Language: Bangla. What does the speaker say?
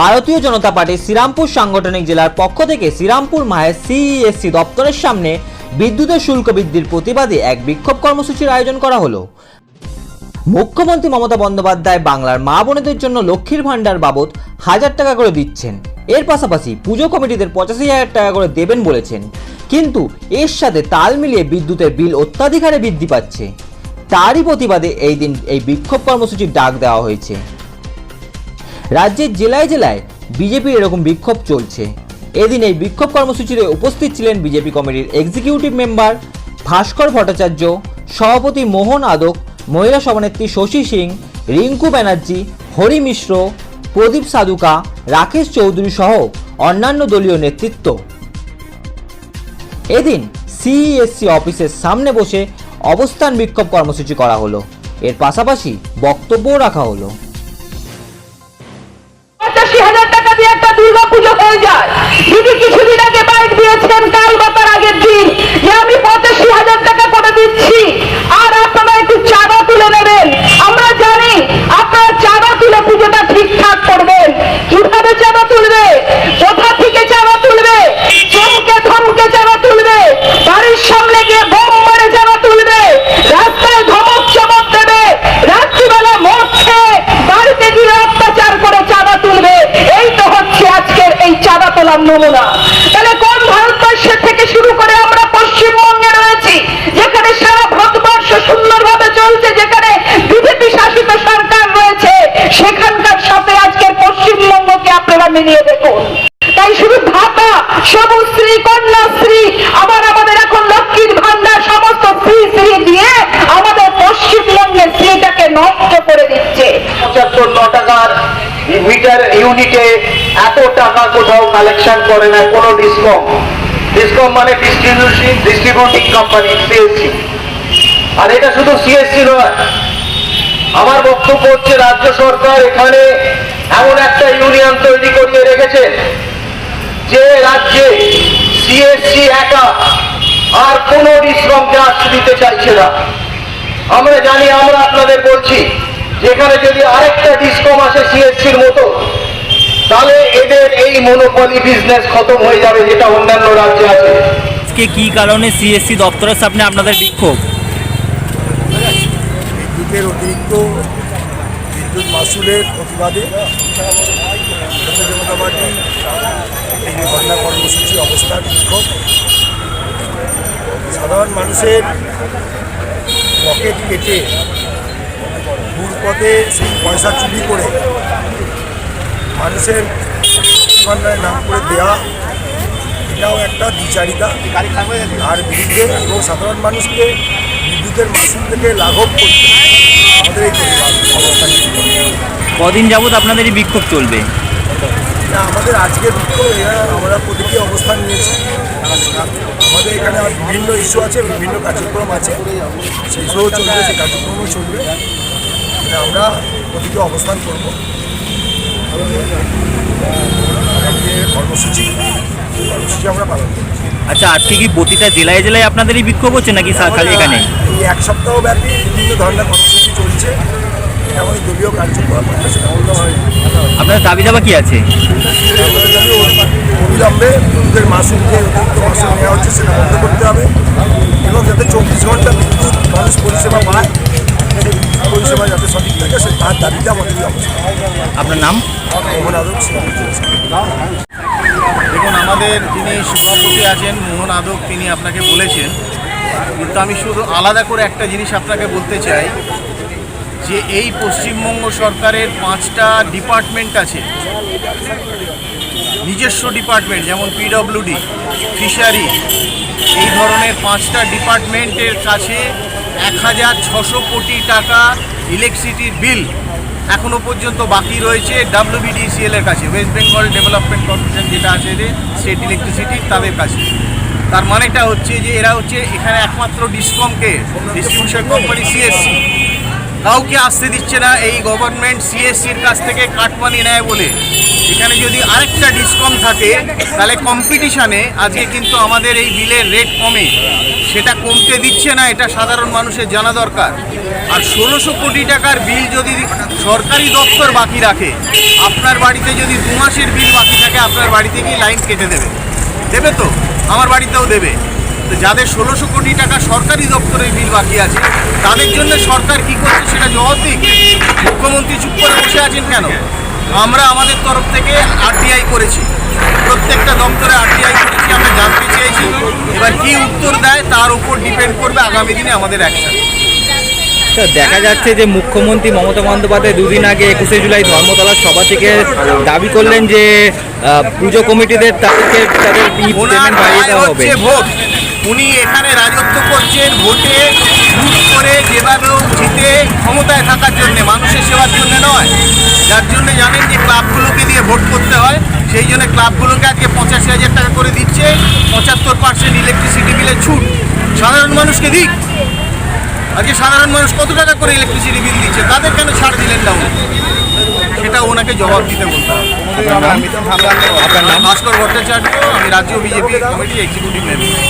ভারতীয় জনতা পার্টি শ্রীরামপুর সাংগঠনিক জেলার পক্ষ থেকে শ্রীরামপুর মায়ের সিইএসসি দপ্তরের সামনে বিদ্যুতের শুল্ক বৃদ্ধির প্রতিবাদে এক বিক্ষোভ কর্মসূচির আয়োজন করা হলো। মুখ্যমন্ত্রী মমতা বন্দ্যোপাধ্যায় বাংলার মা বোনেদের জন্য লক্ষ্মীর ভাণ্ডার বাবদ হাজার টাকা করে দিচ্ছেন। এর পাশাপাশি পুজো কমিটিদের পঁচাশি হাজার টাকা করে দেবেন বলেছেন। কিন্তু এর সাথে তাল মিলিয়ে বিদ্যুতের বিল অত্যাধিক হারে বৃদ্ধি পাচ্ছে। তারই প্রতিবাদে এই দিন এই বিক্ষোভ কর্মসূচির ডাক দেওয়া হয়েছে। রাজ্যের জেলায় জেলায় বিজেপির এরকম বিক্ষোভ চলছে। এদিন এই বিক্ষোভ কর্মসূচিতে উপস্থিত ছিলেন বিজেপি কমিটির এক্সিকিউটিভ মেম্বার ভাস্কর ভট্টাচার্য, সভাপতি মোহন আদক, মহিলা সভানেত্রী শশী সিং, রিঙ্কু ব্যানার্জি, হরি মিশ্র, প্রদীপ সাধুকা, রাকেশ চৌধুরী সহ অন্যান্য দলীয় নেতৃত্ব। এদিন সিইএসসি অফিসের সামনে বসে অবস্থান বিক্ষোভ কর্মসূচি করা হলো। এর পাশাপাশি বক্তব্যও রাখা হলো। দিয়ে একটা দুর্গা পুজো হয়ে যায়। দিদি কিছুদিন আগে বাইক দিয়েছেন কাল বা তার আগের দিন। যে আমি পঁচাশি হাজার টাকা করে দিচ্ছি তোলার নমুনা তাহলে কোন ভারতবর্ষের থেকে শুরু করে আমরা পশ্চিমবঙ্গে রয়েছি, যেখানে সারা ভারতবর্ষ সুন্দরভাবে চলছে, যেখানে বিজেপি শাসিত সরকার রয়েছে, সেখানকার সাথে আজকের পশ্চিমবঙ্গকে আপনারা মিলিয়ে দেখুন তাই শুধু ভাতা সবুজ শ্রী কন্যাশ্রী আবার আমাদের এখন লক্ষ্মীর ভান্ডার সমস্ত ফ্রি ফ্রি দিয়ে আমাদের পশ্চিমবঙ্গের শ্রীটাকে নষ্ট করে দিচ্ছে পঁচাত্তর ন টাকার মিটার ইউনিটে এত টাকা কোথাও কালেকশন করে না, কোনো ডিসকম ডিসকম মানে ডিস্ট্রিবিউশন ডিস্ট্রিবিউটিং কোম্পানি সিএসসি আর এটা শুধু সিএসসি নয়, আমার বক্তব্য হচ্ছে রাজ্য সরকার এখানে এমন একটা ইউনিয়ন তৈরি করিয়ে রেখেছে, যে রাজ্যে সিএসসি একা আর কোনো ডিসকমকে আসতে দিতে চাইছে না। আমরা জানি, আমরা আপনাদের বলছি, যেখানে যদি আরেকটা ডিসকম আসে সিএসসির মতো তাহলে এদের এই মনোপলি বিজনেস খতম হয়ে যাবে যেটা অন্যান্য রাজ্যে আছে। আজকে কি কারণে সিএসসি দপ্তরের সামনে আপনাদের বিক্ষোভ? বিদ্যুতের অতিরিক্ত বিদ্যুৎ মাসুলের প্রতিবাদে ভারতীয় জনতা পার্টি এই ধর্ণা কর্মসূচি অবস্থান বিক্ষোভ। সাধারণ মানুষের পকেট কেটে ঘুরপথে সেই পয়সা চুরি করে মানুষের ভান্ডারের নাম করে দেওয়া এটাও একটা দ্বিচারিতা আর বিরুদ্ধে এবং সাধারণ মানুষকে বিদ্যুতের মাসুল থেকে লাঘব করতে। আমাদের এই অবস্থান কদিন যাবত আপনাদের এই বিক্ষোভ চলবে? না আমাদের আজকের বিক্ষোভ এরা আমরা প্রতিটি অবস্থান নিয়েছি। আমাদের এখানে বিভিন্ন ইস্যু আছে বিভিন্ন কার্যক্রম আছে। সেইগুলোও চলবে সেই কার্যক্রমও চলবে। আমরা প্রতিটি অবস্থান করব। কর্মসূচি। কর্মসূচি আমরা পালন আচ্ছা আজকে কি প্রতিটা জেলায় জেলায় আপনাদের এই বিক্ষোভ হচ্ছে নাকি খালি এখানে? এই এক সপ্তাহ ব্যাপী বিভিন্ন ধরনের কর্মসূচি চলছে। আমাদের দলীয় কার্যক্রম বলতে দাবি দাবা কি আছে? দাবি অবিলম্বে বিদ্যুতের মাসুল যে অতিরিক্ত মাসুল নেওয়া হচ্ছে সেটা বন্ধ করতে হবে। এবং যাতে চব্বিশ ঘণ্টা বিদ্যুৎ মানুষ পরিষেবা পায় সেই পরিষেবা যাতে সঠিক থাকে সে তার দাবিটা আমাদের অবস্থা। আপনার নাম? দেখুন, আমাদের যিনি সভাপতি আছেন মোহন আদক, তিনি আপনাকে বলেছেন, কিন্তু আমি শুধু আলাদা করে একটা জিনিস আপনাকে বলতে চাই, যে এই পশ্চিমবঙ্গ সরকারের পাঁচটা ডিপার্টমেন্ট আছে, নিজস্ব ডিপার্টমেন্ট, যেমন পিডব্লিউডি ফিশারি, এই ধরনের পাঁচটা ডিপার্টমেন্টের কাছে এক হাজার ছশো কোটি টাকা ইলেকট্রিসিটির বিল এখনও পর্যন্ত বাকি রয়েছে ডাব্লিউবিডিসিএল এর কাছে। ওয়েস্ট বেঙ্গল ডেভেলপমেন্ট কর্পোরেশন যেটা আছে যে স্টেট ইলেকট্রিসিটি তাদের কাছে। তার মানেটা হচ্ছে যে এরা হচ্ছে এখানে একমাত্র ডিসকমকে ডিস্ট্রিবিউশন কোম্পানি সিএসসি কাউকে আসতে দিচ্ছে না এই গভর্নমেন্ট সিএসসির কাছ থেকে কাটমানি নেয় বলে। এখানে যদি আরেকটা ডিসকম থাকে, তাহলে কম্পিটিশানে আজকে কিন্তু আমাদের এই বিলের রেট কমে। সেটা কমতে দিচ্ছে না, এটা সাধারণ মানুষের জানা দরকার। আর ষোলোশো কোটি টাকার বিল যদি সরকারি দপ্তর বাকি রাখে, আপনার বাড়িতে যদি দু মাসের বিল বাকি থাকে, আপনার বাড়িতে থেকেই লাইন কেটে দেবে। দেবে তো? আমার বাড়িতেও দেবে। যাদের ষোলোশো কোটি টাকা সরকারি দপ্তরের বিল বাকি আছে তাদের জন্য সরকার কি করছে সেটা জবাব দিক মুখ্যমন্ত্রী চুপ করে বসে আছেন কেন? আমরা আমাদের তরফ থেকে আরটিআই করেছি। প্রত্যেকটা দপ্তরে আরটিআই করেছি আমরা জানতে চেয়েছি। এবার কি উত্তর দেয় তার উপর ডিপেন্ড করবে আগামী দিনে আমাদের অ্যাকশন তো দেখা যাচ্ছে যে মুখ্যমন্ত্রী মমতা বন্দ্যোপাধ্যায় দুদিন আগে একুশে জুলাই ধর্মতলা সভা থেকে দাবি করলেন যে পুজো কমিটিদের তাদেরকে তাদের পেমেন্ট বাড়িয়ে দেওয়া হবে। ভোট। উনি এখানে রাজত্ব করছেন ভোটে লুট করে যেভাবে জিতে ক্ষমতায় থাকার জন্যে মানুষের সেবার জন্য নয়। যার জন্য জানেন যে ক্লাবগুলোকে দিয়ে ভোট করতে হয় সেই জন্য ক্লাবগুলোকে আজকে পঁচাশি হাজার টাকা করে দিচ্ছে পঁচাত্তর পার্সেন্ট ইলেকট্রিসিটি বিলের ছুট। সাধারণ মানুষকে দিক। আজকে সাধারণ মানুষ কত টাকা করে ইলেকট্রিসিটি বিল দিচ্ছে? তাদের কেন ছাড় দিলেন না? সেটা ওনাকে জবাব দিতে বলতে হবে। ভাস্কর ভট্টাচার্য আমি রাজ্য বিজেপি কমিটির এক্সিকিউটিভ মেম্বার